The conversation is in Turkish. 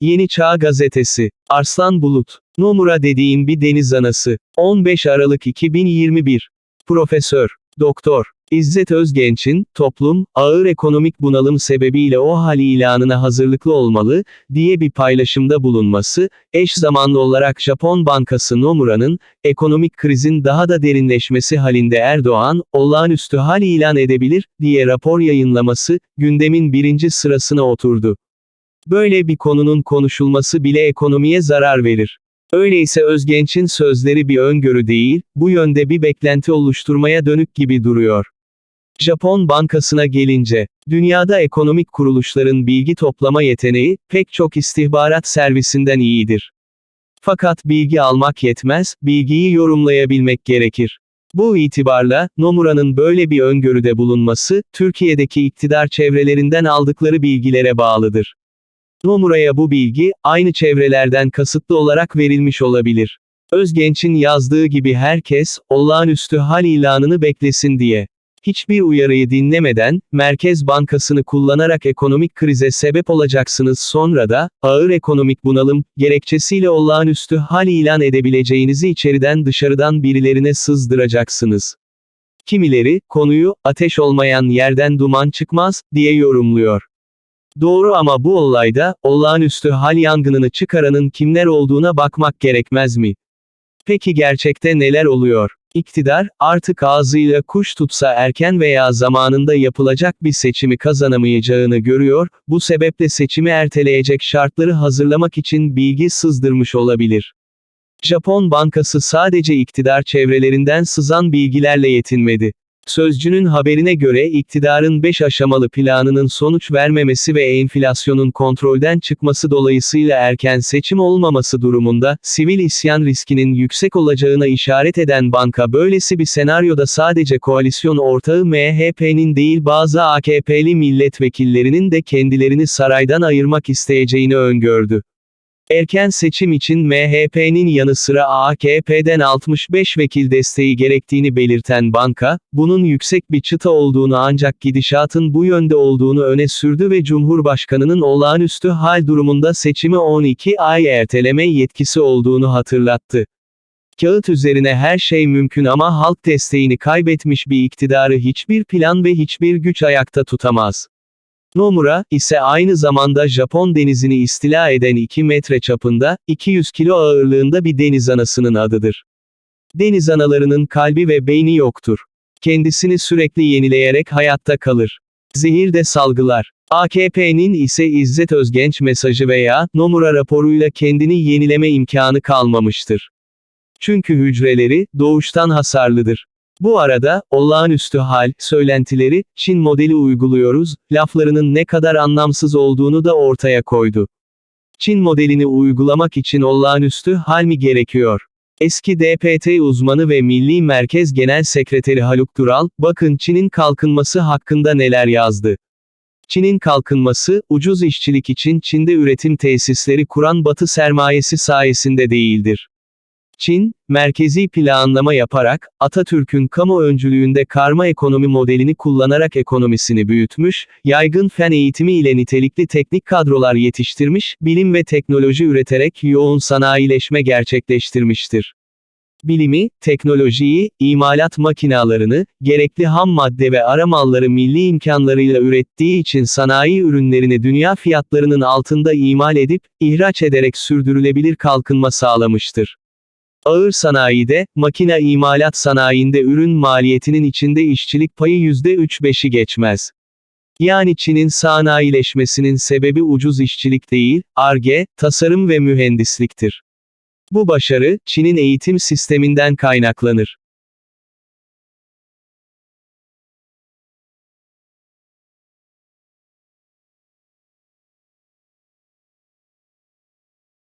Yeni Çağ Gazetesi. Arslan Bulut. Nomura dediğim bir deniz anası. 15 Aralık 2021. Profesör. Doktor. İzzet Özgenç'in, toplum, ağır ekonomik bunalım sebebiyle o hal ilanına hazırlıklı olmalı, diye bir paylaşımda bulunması, eş zamanlı olarak Japon Bankası Nomura'nın, ekonomik krizin daha da derinleşmesi halinde Erdoğan, olağanüstü hal ilan edebilir, diye rapor yayınlaması, gündemin birinci sırasına oturdu. Böyle bir konunun konuşulması bile ekonomiye zarar verir. Öyleyse Özgenç'in sözleri bir öngörü değil, bu yönde bir beklenti oluşturmaya dönük gibi duruyor. Japon Bankası'na gelince, dünyada ekonomik kuruluşların bilgi toplama yeteneği, pek çok istihbarat servisinden iyidir. Fakat bilgi almak yetmez, bilgiyi yorumlayabilmek gerekir. Bu itibarla, Nomura'nın böyle bir öngörüde bulunması, Türkiye'deki iktidar çevrelerinden aldıkları bilgilere bağlıdır. Nomura'ya bu bilgi, aynı çevrelerden kasıtlı olarak verilmiş olabilir. Özgenç'in yazdığı gibi herkes, olağanüstü hal ilanını beklesin diye. Hiçbir uyarıyı dinlemeden, Merkez Bankası'nı kullanarak ekonomik krize sebep olacaksınız sonra da, ağır ekonomik bunalım, gerekçesiyle olağanüstü hal ilan edebileceğinizi içeriden dışarıdan birilerine sızdıracaksınız. Kimileri, konuyu, ateş olmayan yerden duman çıkmaz, diye yorumluyor. Doğru ama bu olayda, olağanüstü hal yangınını çıkaranın kimler olduğuna bakmak gerekmez mi? Peki gerçekte neler oluyor? İktidar, artık ağzıyla kuş tutsa erken veya zamanında yapılacak bir seçimi kazanamayacağını görüyor, bu sebeple seçimi erteleyecek şartları hazırlamak için bilgi sızdırmış olabilir. Japon Bankası sadece iktidar çevrelerinden sızan bilgilerle yetinmedi. Sözcünün haberine göre iktidarın 5 aşamalı planının sonuç vermemesi ve enflasyonun kontrolden çıkması dolayısıyla erken seçim olmaması durumunda, sivil isyan riskinin yüksek olacağına işaret eden banka böylesi bir senaryoda sadece koalisyon ortağı MHP'nin değil bazı AKP'li milletvekillerinin de kendilerini saraydan ayırmak isteyeceğini öngördü. Erken seçim için MHP'nin yanı sıra AKP'den 65 vekil desteği gerektiğini belirten banka, bunun yüksek bir çıta olduğunu ancak gidişatın bu yönde olduğunu öne sürdü ve Cumhurbaşkanının olağanüstü hal durumunda seçimi 12 ay erteleme yetkisi olduğunu hatırlattı. Kağıt üzerine her şey mümkün ama halk desteğini kaybetmiş bir iktidarı hiçbir plan ve hiçbir güç ayakta tutamaz. Nomura, ise aynı zamanda Japon denizini istila eden 2 metre çapında, 200 kilo ağırlığında bir deniz anasının adıdır. Deniz analarının kalbi ve beyni yoktur. Kendisini sürekli yenileyerek hayatta kalır. Zehir de salgılar. AKP'nin ise İzzet Özgenç mesajı veya Nomura raporuyla kendini yenileme imkanı kalmamıştır. Çünkü hücreleri, doğuştan hasarlıdır. Bu arada, olağanüstü hal, söylentileri, Çin modeli uyguluyoruz, laflarının ne kadar anlamsız olduğunu da ortaya koydu. Çin modelini uygulamak için olağanüstü hal mi gerekiyor? Eski DPT uzmanı ve Milli Merkez Genel Sekreteri Haluk Dural, bakın Çin'in kalkınması hakkında neler yazdı. Çin'in kalkınması, ucuz işçilik için Çin'de üretim tesisleri kuran Batı sermayesi sayesinde değildir. Çin, merkezi planlama yaparak, Atatürk'ün kamu öncülüğünde karma ekonomi modelini kullanarak ekonomisini büyütmüş, yaygın fen eğitimi ile nitelikli teknik kadrolar yetiştirmiş, bilim ve teknoloji üreterek yoğun sanayileşme gerçekleştirmiştir. Bilimi, teknolojiyi, imalat makinalarını, gerekli ham madde ve ara malları milli imkanlarıyla ürettiği için sanayi ürünlerini dünya fiyatlarının altında imal edip, ihraç ederek sürdürülebilir kalkınma sağlamıştır. Ağır sanayide, makine imalat sanayinde ürün maliyetinin içinde işçilik payı %3-5'i geçmez. Yani Çin'in sanayileşmesinin sebebi ucuz işçilik değil, ARGE, tasarım ve mühendisliktir. Bu başarı, Çin'in eğitim sisteminden kaynaklanır.